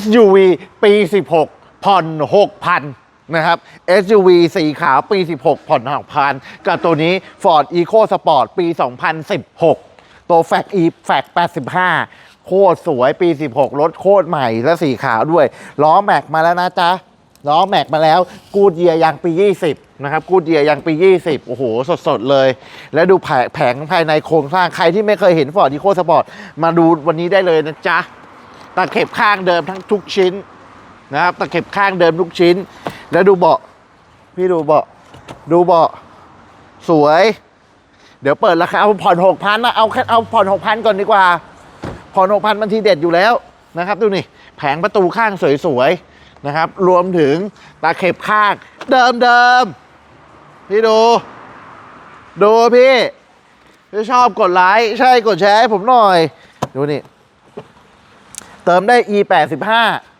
SUV ปี 16 ผ่อน 6,000 นะครับ SUV สีขาวปี 16 ผ่อน 6,000 กับตัวนี้ Ford Eco Sport ปี 2016 ตัวแฟก E แฟก85 โคตรสวยปี 16 รถโคตรใหม่และสีขาวด้วย ล้อแม็กมาแล้วนะจ๊ะ ล้อแม็กมาแล้ว กูดเยียยังปี 20 นะครับ กูดเยียยังปี 20 โอ้โห สดๆ เลย แล้วดูแผงแผงภายในโครงสร้าง ใครที่ไม่เคยเห็น Ford Eco Sport มาดูวันนี้ได้เลยนะจ๊ะ ตะเข็บข้างเดิมทั้งทุกชิ้นนะครับตะเข็บข้างเดิมทุกชิ้น แล้วดูเบาะพี่ดูเบาะดูเบาะสวย เดี๋ยวเปิดราคาเอาผ่อนหกพันนะเอาแค่เอาผ่อนหกพันก่อนดีกว่า ผ่อนหกพันมันทีเด็ดอยู่แล้วนะครับ ดูนี่แผงประตูข้างสวยๆนะครับ รวมถึงตาเข็บข้าง เดิมๆพี่ดู ดูพี่ถ้าชอบกดไลค์ใช่กดแชร์ให้ผมหน่อย ดูนี่ เติมได้ e 8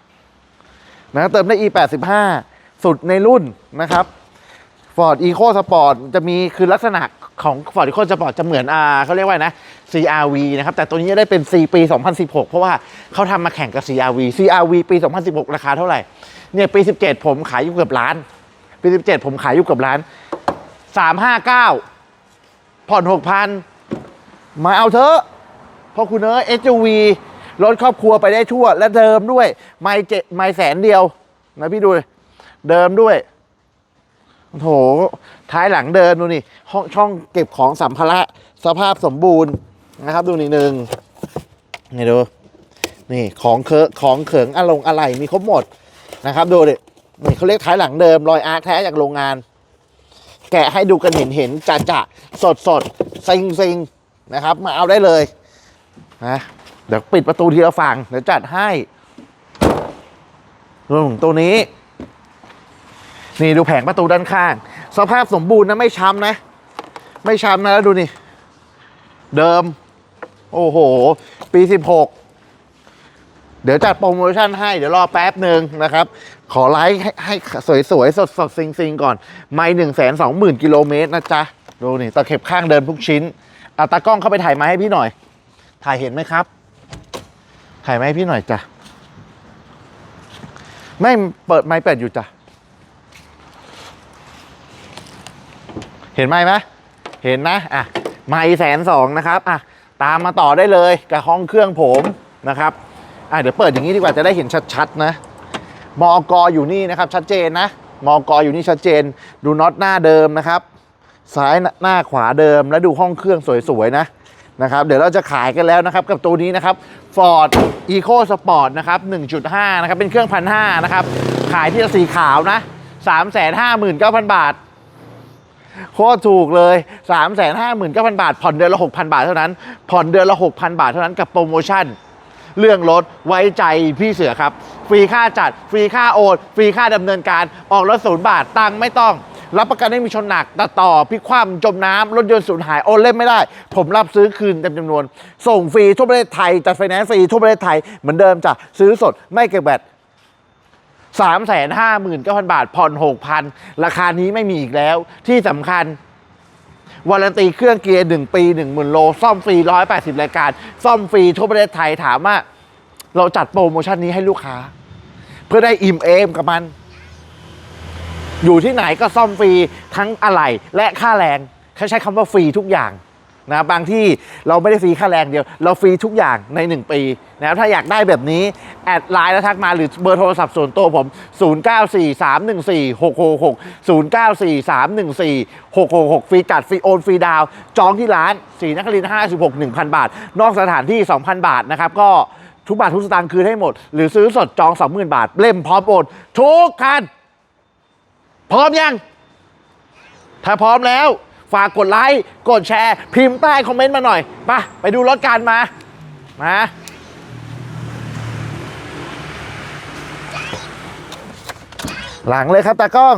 5นะเติมได้ e 8 5สุดในรุ่นนะครับ Ford Eco Sport จะมีคือลักษณะของ Ford Eco Sport จะเหมือนอ่าเขาเรียกว่านะ CRV นะครับ แต่ตัวนี้จะได้เป็น C ปี 2016 เพราะว่าเขาทำมาแข่งกับ CRV CRV ปี 2016 ราคาเท่าไหร่ เนี่ยปี 17 ผมขายอยู่เกือบล้าน ปี 17 ผมขายอยู่เกือบล้าน 359 ผ่อน 6,000 มาเอาเถอะพราะคุณเอ๋ SUV รถครอบครัวไปได้ทั่ว และเดิมด้วย ไม่เจ็ไม่แสนเดียวนะพี่ดู เดิมด้วยโถท้ายหลังเดินดูนี่ห้องช่องเก็บของสัมภาระสภาพสมบูรณ์นะครับ ดูนี่หนึ่งนี่ดูนี่ของเคอะของเขิงอะลงอะไรมีครบหมดนะครับดูดินี่เขาเรียกท้ายหลังเดิมรอยอาร์แท้จากโรงงาน แกะให้ดูกันเห็นเห็นจะจะสดสดซิงซิงนะครับ มาเอาได้เลยนะ เดี๋ยวปิดประตูทีละฝั่งเดี๋ยวจัดให้รวมถึงตัวนี้ นี่ดูแผงประตูด้านข้าง สภาพสมบูรณ์นะไม่ช้ำนะ ไม่ช้ำนะแล้วดูนี่ เดิม โอ้โห ปี 16เดี๋ยวจัดโปรโมชั่นให้เดี๋ยวรอแป๊บหนึ่งนะครับ ขอไลค์ให้ให้สวยๆ สดๆซิงๆก่อน ไม่หนึ่งแสนสองหมื่นกิโลเมตรนะจ๊ะ ดูนี่ตะเข็บข้างเดินทุกชิ้นเอาตากล้องเข้าไปถ่ายมาให้พี่หน่อย ถ่ายเห็นไหมครับ ถ่ายมาให้พี่หน่อยจ้ะไม่เปิดไม่เปิดอยู่จ้ะ เห็นไหมไหมเห็นนะอะไม่แสนสองนะครับอะตามมาต่อได้เลยกับห้องเครื่องผมนะครับอะเดี๋ยวเปิดอย่างนี้ดีกว่าจะได้เห็นชัดๆนะมอกออยู่นี่นะครับ ชัดเจนนะมอกออยู่นี่ชัดเจน ดูน็อตหน้าเดิมนะครับ ซ้ายหน้าขวาเดิมแล้วดูห้องเครื่องสวยๆนะ นะครับเดี๋ยวเราจะขายกันแล้วนะครับกับตัวนี้นะครับ Ford Eco Sport นะครับ 1.5 นะครับ เป็นเครื่องพันห้านะครับ ขายที่สีขาวนะ 359,000 บาท โคตรถูกเลย 3 5 9 0 0 0 บาท ผ่อนเดือนละ 6,000 บาทเท่านั้น ผ่อนเดือนละ 6,000 บาทเท่านั้นกับโปรโมชั่น เรื่องรถไว้ใจพี่เสือครับ ฟรีค่าจัด ฟรีค่าโอน ฟรีค่าดำเนินการ ออกรถศูนย์บาท ตังค์ไม่ต้อง รับประกันไม่มีชนหนักตัดต่อพลิกคว่ำจมน้ำรถยนต์สูญหายโอนเล่นไม่ได้ ผมรับซื้อคืนเต็มจำนวน ส่งฟรีทั่วประเทศไทยจัดไฟแนนซ์ฟรีทั่วประเทศไทยเหมือนเดิมจ้ะซื้อสดไม่เก็บแบตสามแสนห้าหมื่นเก้าพันบาทผ่อนหกพันราคานี้ไม่มีอีกแล้ว ที่สำคัญวารันตีเครื่องเกียร์หนึ่งปีหนึ่งหมื่นโล ซ่อมฟรีร้อยแปดสิบรายการ ซ่อมฟรีทั่วประเทศไทยถามว่า เราจัดโปรโมชั่นนี้ให้ลูกค้า เพื่อได้อิ่มเอมกับมัน อยู่ที่ไหนก็ซ่อมฟรีทั้งอะไหล่และค่าแรงเขาใช้คำว่าฟรีทุกอย่างนะบางที่เราไม่ได้ฟรีค่าแรงเดียว เราฟรีทุกอย่างใน 1 ปีนะถ้าอยากได้แบบนี้ แอดไลน์แล้วทักมาหรือเบอร์โทรศัพท์ส่วนตัวผม 0943146666 0943146666 ฟรีจัดฟรีโอนฟรีดาว จองที่ร้านสีนคริน56 1,000 บาท นอกสถานที่ 2,000 บาทนะครับ ก็ทุกบาททุกสตางค์คืนให้หมด หรือซื้อสดจอง 20,000 บาท เล่มพร้อมโอนทุกคัน พร้อมยัง ถ้าพร้อมแล้ว ฝากกดไลค์ กดแชร์ พิมพ์ใต้คอมเมนต์มาหน่อยไปไปดูรถกันมา มาหลังเลยครับตากล้อง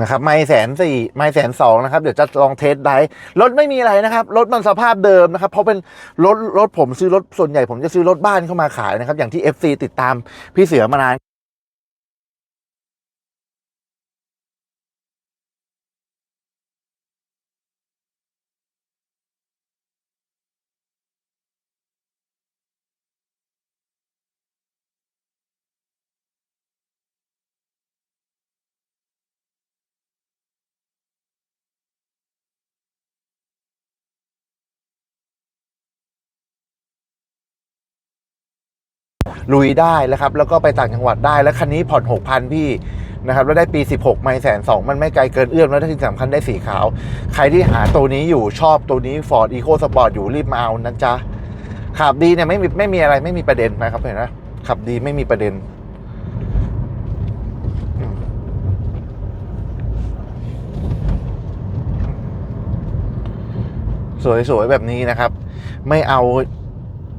นะครับไม่แสนสี่ไม่แสนสองนะครับ เดี๋ยวจะลองเทสได้รถไม่มีอะไรนะครับ รถมันสภาพเดิมนะครับ เพราะเป็นรถรถผมซื้อรถส่วนใหญ่ผมจะซื้อรถบ้านเข้ามาขายนะครับ อย่างที่ FC ติดตามพี่เสือมานาน ลุยได้แล้วครับ แล้วก็ไปต่างจังหวัดได้ แล้วคันนี้ผ่อนหกพันพี่นะครับแล้วได้ปี 16 ไม่แสนสองมันไม่ไกลเกินเอื้อมแล้วที่สำคัญได้สีขาว ใครที่หาตัวนี้อยู่ชอบตัวนี้ Ford Eco Sport อยู่รีบมาเอานะจ๊ะขับดีเนี่ยไม่มีไม่มีอะไรไม่มีประเด็นนะครับเห็นไหมขับดีไม่มีประเด็นสวยๆแบบนี้นะครับ ไม่เอา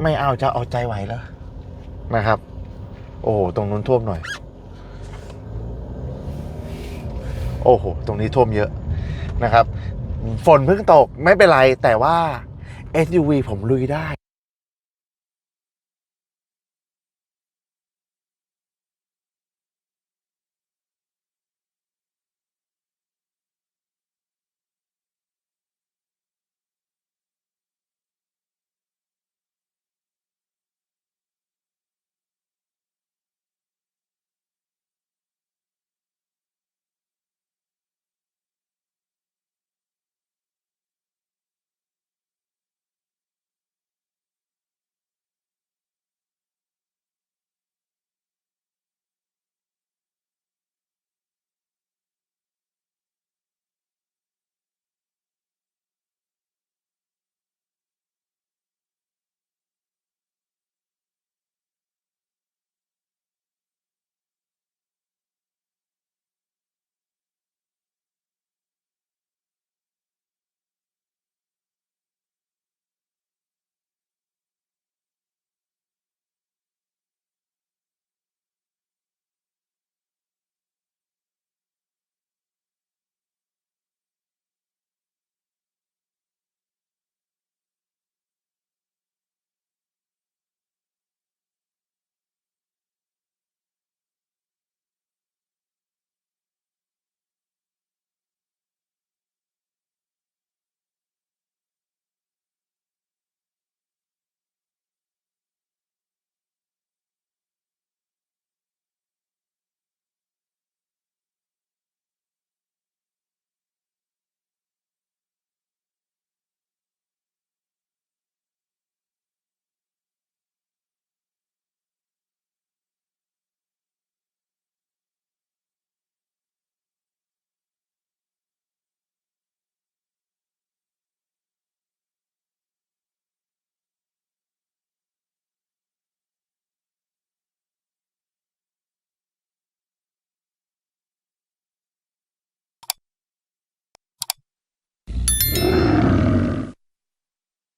ไม่เอาจะเอาใจไหวแล้ว นะครับ โอ้โห ตรงนู้นท่วมหน่อย โอ้โห ตรงนี้ท่วมเยอะนะครับ ฝนเพิ่งตกไม่เป็นไร แต่ว่า SUV ผมลุยได้